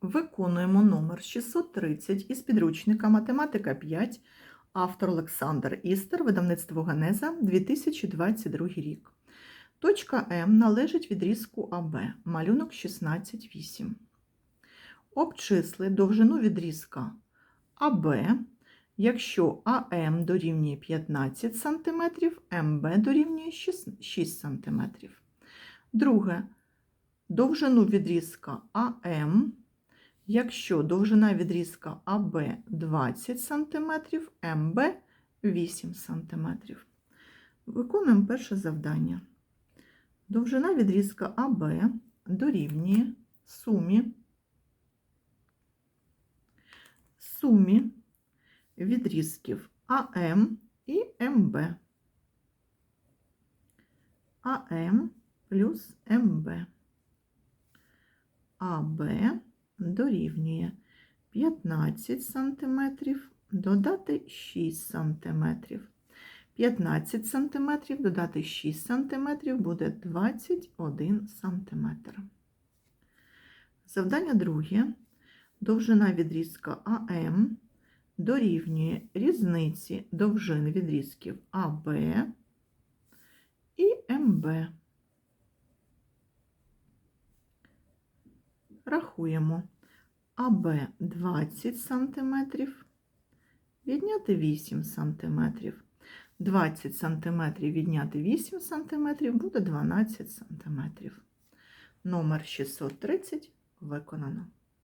Виконуємо номер 630 із підручника Математика 5, автор Олександр Істер, видавництво Генеза, 2022 рік. Точка М належить відрізку АБ, малюнок 16,8. Обчисли довжину відрізка АБ, якщо АМ дорівнює 15 см, МБ дорівнює 6 см. Друге. Довжину відрізка АМ, якщо довжина відрізка АБ 20 см, МБ 8 см. Виконуємо перше завдання. Довжина відрізка АБ дорівнює сумі, сумі відрізків АМ і МБ. АМ плюс МБ. АБ дорівнює 15 см, додати 6 см. 15 см додати 6 см буде 21 см. Завдання друге. Довжина відрізка АМ дорівнює різниці довжин відрізків АБ і МБ. Рахуємо АБ 20 см, відняти 8 см. 20 см відняти 8 см буде 12 см. Номер 630 виконано.